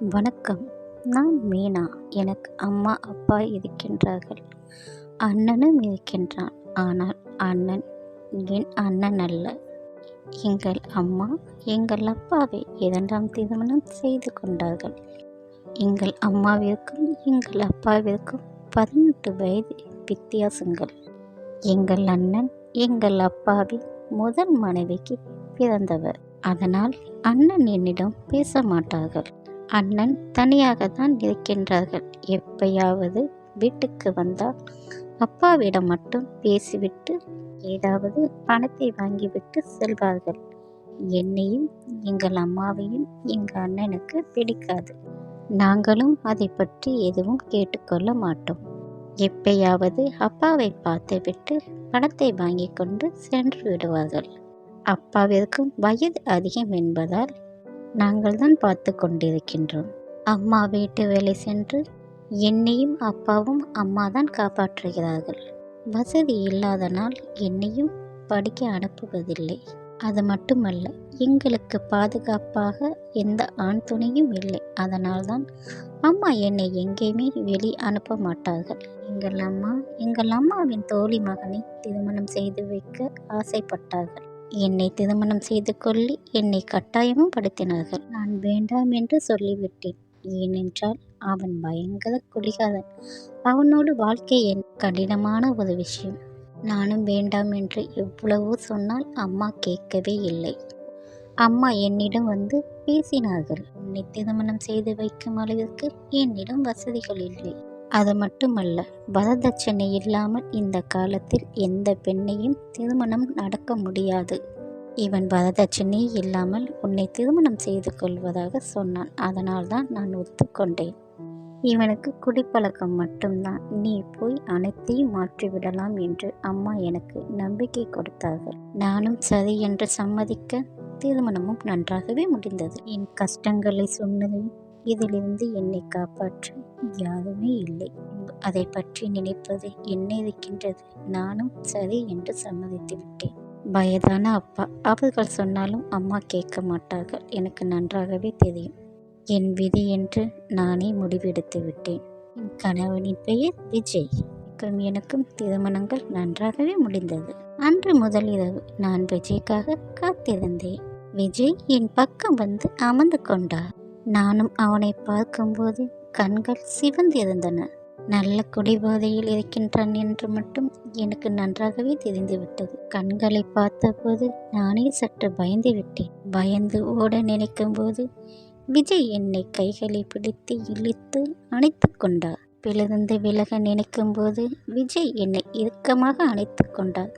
வணக்கம். நான் மீனா. எனக்கு அம்மா அப்பா இருக்கின்றார்கள். அண்ணனும் இருக்கின்றான். ஆனால் அண்ணன் என் அண்ணன் அல்ல. எங்கள் அம்மா எங்கள் அப்பாவை இரண்டாம் திருமணம் செய்து கொண்டார்கள். எங்கள் அம்மாவிற்கும் எங்கள் அப்பாவிற்கும் பதினெட்டு வயது வித்தியாசங்கள். எங்கள் அண்ணன் எங்கள் அப்பாவின் முதல் மனைவிக்கு பிறந்தவர். அதனால் அண்ணன் என்னிடம் பேச மாட்டார்கள். அண்ணன் தனியாக தான் இருக்கின்றார்கள். எப்பயாவது வீட்டுக்கு வந்தால் அப்பாவிடம் மட்டும் பேசிவிட்டு ஏதாவது பணத்தை வாங்கிவிட்டு செல்வார்கள். என்னையும் எங்கள் அம்மாவையும் எங்கள் அண்ணனுக்கு பிடிக்காது. நாங்களும் அதை பற்றி எதுவும் கேட்டுக்கொள்ள மாட்டோம். எப்பயாவது அப்பாவை பார்த்துவிட்டு பணத்தை வாங்கி கொண்டு சென்று விடுவார்கள். அப்பாவிற்கும் வயது அதிகம் என்பதால் நாங்கள் தான் பார்த்து கொண்டிருக்கின்றோம். அம்மா வீட்டு வேலை சென்று என்னையும் அப்பாவும் அம்மா தான் காப்பாற்றுகிறார்கள். வசதி இல்லாதனால் என்னையும் படிக்க அனுப்புவதில்லை. அது மட்டுமல்ல எங்களுக்கு பாதுகாப்பாக எந்த ஆண் துணையும் இல்லை. அதனால்தான் அம்மா என்னை எங்கேயுமே வெளி அனுப்ப மாட்டார்கள். எங்கள் அம்மா எங்கள் அம்மாவின் தோழி மகனை திருமணம் செய்து வைக்க ஆசைப்பட்டார்கள். என்னை திருமணம் செய்து கொள்ளி என்னை கட்டாயமும் படுத்தினார்கள். நான் வேண்டாம் என்று சொல்லிவிட்டேன். ஏனென்றால் அவன் பயங்கர குடிகாரன். அவனோடு வாழ்க்கை என் கடினமான ஒரு விஷயம். நானும் வேண்டாம் என்று எவ்வளவோ சொன்னால் அம்மா கேட்கவே இல்லை. அம்மா என்னிடம் வந்து பேசினார்கள். உன்னை திருமணம் செய்து வைக்கும் அளவிற்கு என்னிடம் வசதிகள் இல்லை. அது மட்டுமல்ல வரதட்சணை இல்லாமல் இந்த காலத்தில் எந்த பெண்ணையும் திருமணம் நடக்க முடியாது. இவன் வரதட்சணை இல்லாமல் உன்னை திருமணம் செய்து கொள்வதாக சொன்னான். அதனால்தான் நான் ஒத்துக்கொண்டேன். இவனுக்கு குடிப்பழக்கம் மட்டும்தான். நீ போய் அனைத்தையும் மாற்றிவிடலாம் என்று அம்மா எனக்கு நம்பிக்கை கொடுத்தார்கள். நானும் சரி என்று சம்மதிக்க திருமணமும் நன்றாகவே முடிந்தது. என் கஷ்டங்களை சொன்னது இதிலிருந்து என்னை காப்பாற்ற. யாருமே இல்லை. அதை பற்றி நினைப்பது என்ன இருக்கின்றது? நானும் சரி என்று சம்மதித்து விட்டேன். வயதான அப்பா அவர்கள் சொன்னாலும் அம்மா கேட்க மாட்டார்கள். எனக்கு நன்றாகவே தெரியும். என் விதி என்று நானே முடிவெடுத்து விட்டேன். என் கணவனின் பெயர் விஜய். எனக்கும் எனக்கும் திருமணங்கள் நன்றாகவே முடிந்தது. அன்று முதல் இரவு நான் விஜய்க்காக காத்திருந்தேன். விஜய் என் பக்கம் வந்து அமர்ந்து கொண்டார். நானும் அவனை பார்க்கும்போது கண்கள் சிவந்திருந்தன. நல்ல குடிபோதையில் இருக்கின்றான் என்று மட்டும் எனக்கு நன்றாகவே தெரிந்துவிட்டது. கண்களை பார்த்தபோது நானே சற்று பயந்து விட்டேன் பயந்து ஓட நினைக்கும் போது விஜய் என்னை கைகளை பிடித்து இழுத்து அணைத்து கொண்டார். பிளந்து விலக நினைக்கும் போது விஜய் என்னை இறுக்கமாக அணைத்து கொண்டார்.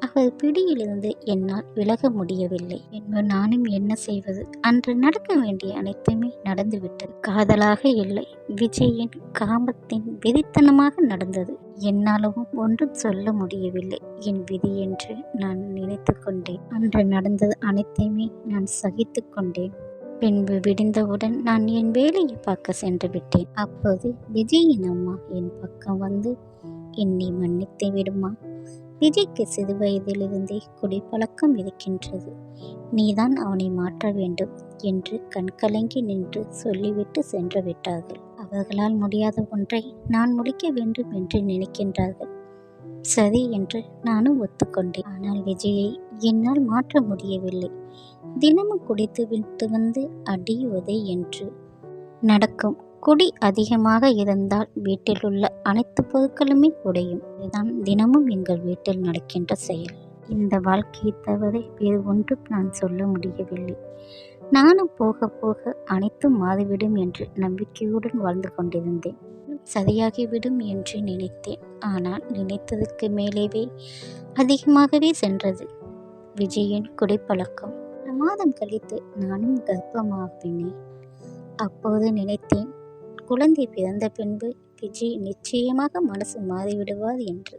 அவர் பிடியிலிருந்து என்னால் விலக முடியவில்லை. என்ப நானும் என்ன செய்வது? அன்று நடக்க வேண்டிய அனைத்துமே நடந்துவிட்டது. காதலாக இல்லை. விஜயின் காமத்தின் வெறித்தனமாக நடந்தது. என்னாலும் ஒன்றும் சொல்ல முடியவில்லை. என் விதி என்று நான் நினைத்து கொண்டேன். அன்று நடந்தது அனைத்தையுமே நான் சகித்து கொண்டேன். பின்பு விடிந்தவுடன் நான் என் வேலையை பார்க்க சென்று விட்டேன். அப்போது விஜயின் அம்மா என் பக்கம் வந்து என்னை மன்னித்து விடுமா? விஜய்க்கு சிறு வயதிலிருந்தே குடிப்பழக்கம் இருக்கின்றது. நீதான் அவனை மாற்ற வேண்டும் என்று கண்கலங்கி நின்று சொல்லிவிட்டு சென்று விட்டார்கள். அவர்களால் முடியாத ஒன்றை நான் முடிக்க வேண்டும் என்று நினைக்கின்றார்கள். சரி என்று நானும் ஒத்துக்கொண்டேன். ஆனால் விஜயை என்னால் மாற்ற முடியவில்லை. தினமும் குடித்து விட்டு வந்து அடி உதை என்று. நடக்கும். குடி அதிகமாக இருந்தால் வீட்டில் உள்ள அனைத்து பொருட்களுமே உடையும் இதுதான் தினமும் எங்கள் வீட்டில் நடக்கின்ற செயல். இந்த வாழ்க்கையை தவிர வேறு ஒன்றும் நான் சொல்ல முடியவில்லை. நானும் போக போக அனைத்தும் மாறிவிடும் என்று நம்பிக்கையுடன் வாழ்ந்து கொண்டிருந்தேன். சரியாகிவிடும் என்று நினைத்தேன். ஆனால் நினைத்ததற்கு மேலேவே அதிகமாகவே சென்றது. விஜயின் குடிப்பழக்கம். மாதம் கழித்து நானும் கர்ப்பமாகினேன் அப்போது நினைத்தேன் குழந்தை பிறந்த பின்பு விஜய் நிச்சயமாக மனசு மாறிவிடுவார் என்று.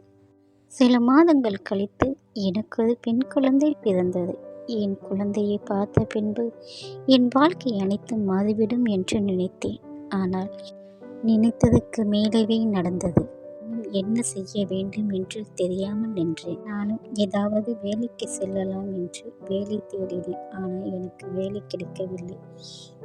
சில மாதங்கள் கழித்து எனக்கு ஒரு பெண் குழந்தை பிறந்தது. என் குழந்தையை பார்த்த பின்பு என் வாழ்க்கை அனைத்தும் மாறிவிடும் என்று நினைத்தேன். ஆனால் நினைத்ததற்கு மேலவே நடந்தது. என்ன செய்ய வேண்டும் என்று தெரியாமல் நின்றேன். நானும் ஏதாவது வேலைக்கு செல்லலாம் என்று வேலை தேடினேன். ஆனால் எனக்கு வேலை கிடைக்கவில்லை.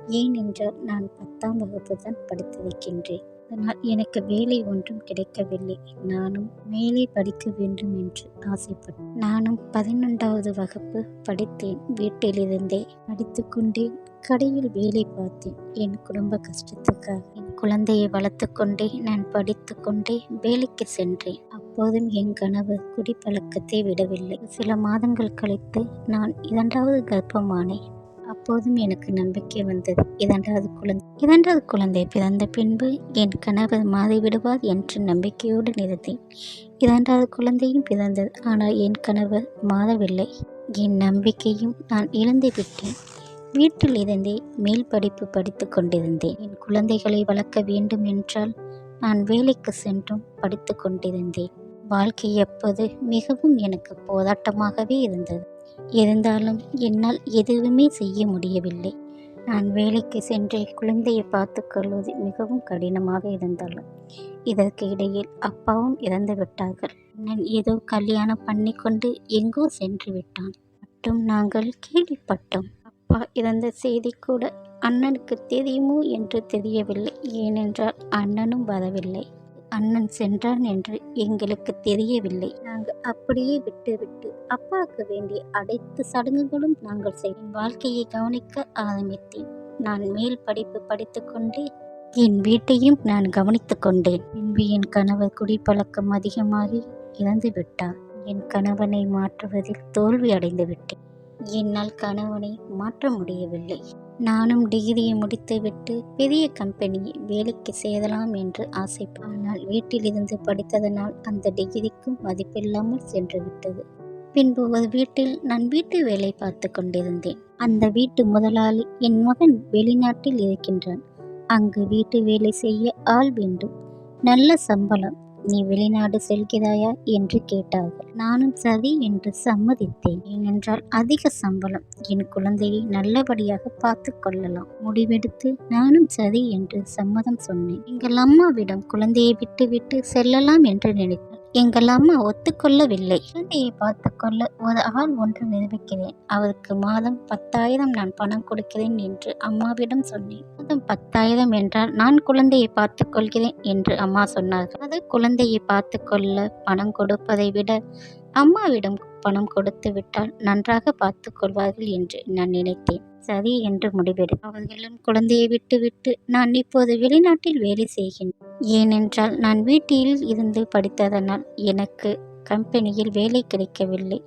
ஏனென்றால் நான் பத்தாம் வகுப்பு தான் படித்திருக்கின்றேன். அதனால் எனக்கு வேலை ஒன்றும் கிடைக்கவில்லை. நானும் மேலே படிக்க வேண்டும் என்று ஆசைப்பட்டேன். நானும் பதினொன்றாவது வகுப்பு படித்தேன். வீட்டிலிருந்தே படித்துக்கொண்டே கடையில் வேலை பார்த்தேன். என் குடும்ப கஷ்டத்துக்காக என் குழந்தையை வளர்த்து கொண்டே நான் படித்து கொண்டே வேலைக்கு சென்றேன். அப்போதும் என் கணவர் குடிப்பழக்கத்தை விடவில்லை. சில மாதங்கள் கழித்து நான் இரண்டாவது கர்ப்பமானேன். அப்போதும் எனக்கு நம்பிக்கை வந்தது இரண்டாவது குழந்தை இரண்டாவது குழந்தை பிறந்த பின்பு என் கணவர் மாறிவிடுவார் என்று நம்பிக்கையோடு நிறுத்தேன். இரண்டாவது குழந்தையும் பிறந்தது ஆனால் என் கணவர் மாறவில்லை. என் நம்பிக்கையும் நான் இழந்து விட்டேன் வீட்டில் இருந்தே மேல் படிப்பு படித்து கொண்டிருந்தேன். என் குழந்தைகளை வளர்க்க வேண்டும் என்றால் நான் வேலைக்கு சென்றும் படித்து கொண்டிருந்தேன். வாழ்க்கை எப்போது மிகவும் எனக்கு போராட்டமாகவே இருந்தது. இருந்தாலும் என்னால் எதுவுமே செய்ய முடியவில்லை. நான் வேலைக்கு சென்று குழந்தையை பார்த்து கொள்வது மிகவும் கடினமாக இருந்தாலும் இதற்கு இடையில் அப்பாவும் இறந்து விட்டார்கள். நான் ஏதோ கல்யாணம் பண்ணி கொண்டு எங்கோ சென்று விட்டான். மட்டும் நாங்கள் கேள்விப்பட்டோம். அப்பா இறந்த செய்தி கூட அண்ணனுக்கு தெரியுமோ என்று தெரியவில்லை. ஏனென்றால் அண்ணனும் வரவில்லை. அண்ணன் சென்றான் என்று எங்களுக்கு தெரியவில்லை. நாங்கள் அப்படியே விட்டுவிட்டு அப்பாவுக்கு வேண்டிய அனைத்து சடங்குகளும் நாங்கள் செய்யும் வாழ்க்கையை கவனிக்க ஆரம்பித்தேன். நான் மேல் படிப்பு படித்துக்கொண்டே என் வீட்டையும் நான் கவனித்து கொண்டேன். பின்பு என் கணவர் குடிப்பழக்கம் அதிகமாகி இறந்து விட்டார் என் கணவனை மாற்றுவதில் தோல்வி அடைந்து விட்டேன் என்னால் கணவனை மாற்ற முடியவில்லை. நானும் டிகிரியை முடித்துவிட்டு பெரிய கம்பெனியில் வேலைக்கு சேரலாம் என்று ஆசை ஆனால் வீட்டிலிருந்து படித்ததனால் அந்த டிகிரிக்கும் மதிப்பில்லாமல் சென்று விட்டது பின்பு ஒரு வீட்டில் நான் வீட்டு வேலை பார்த்து கொண்டிருந்தேன். அந்த வீட்டு முதலாளி என் மகன் வெளிநாட்டில் இருக்கின்றான். அங்கு வீட்டு வேலை செய்ய ஆள் வேண்டும். நல்ல சம்பளம் நீ வெளிநாடு செல்கிறாயா என்று கேட்டார்கள். நானும் சரி என்று சம்மதித்தேன். ஏனென்றால் அதிக சம்பளம். என் குழந்தையை நல்லபடியாக பார்த்து கொள்ளலாம். முடிவெடுத்து நானும் சரி என்று சம்மதம் சொன்னேன். எங்கள் அம்மாவிடம் குழந்தையை விட்டுவிட்டு செல்லலாம் என்று நினைத்தேன் எங்கள் அம்மா ஒத்துக்கொள்ளவில்லை. குழந்தையை பார்த்து கொள்ள ஒரு ஆள் ஒன்று நிரூபிக்கிறேன். அவருக்கு மாதம் பத்தாயிரம் நான் பணம் கொடுக்கிறேன் என்று அம்மாவிடம் சொன்னேன். மாதம் பத்தாயிரம் என்றால் நான் குழந்தையை பார்த்து கொள்கிறேன் என்று அம்மா சொன்னார்கள். அது குழந்தையை பார்த்து கொள்ள பணம் கொடுப்பதை விட அம்மாவிடம் பணம் கொடுத்து விட்டால் நன்றாக பார்த்து கொள்வார்கள் என்று நான் நினைத்தேன். சரி என்று முடிவெடு. அவர்களும் குழந்தையை விட்டுவிட்டு நான் இப்போது வெளிநாட்டில் வேலை செய்கின்றேன் ஏனென்றால் நான் வீட்டில் இருந்து படித்ததனால் எனக்கு கம்பெனியில் வேலை கிடைக்கவில்லை.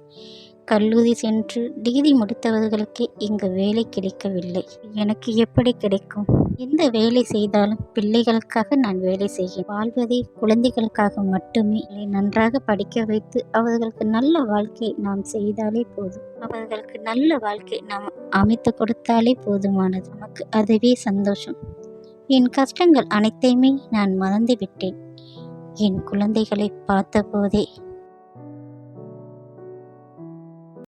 கல்லூரி சென்று டிகிரி முடித்தவர்களுக்கு இங்கு வேலை கிடைக்கவில்லை. எனக்கு எப்படி கிடைக்கும்? எந்த வேலை செய்தாலும் பிள்ளைகளுக்காக நான் வேலை செய்கிறேன். வாழ்வதே குழந்தைகளுக்காக மட்டுமே நன்றாக படிக்க வைத்து அவர்களுக்கு நல்ல வாழ்க்கை நாம் செய்தாலே போதும். அவர்களுக்கு நல்ல வாழ்க்கை நாம் அமைத்து கொடுத்தாலே போதுமானது. நமக்கு அதுவே சந்தோஷம். என் கஷ்டங்கள் அனைத்தையுமே நான் மறந்து விட்டேன் என் குழந்தைகளை பார்த்தபோதே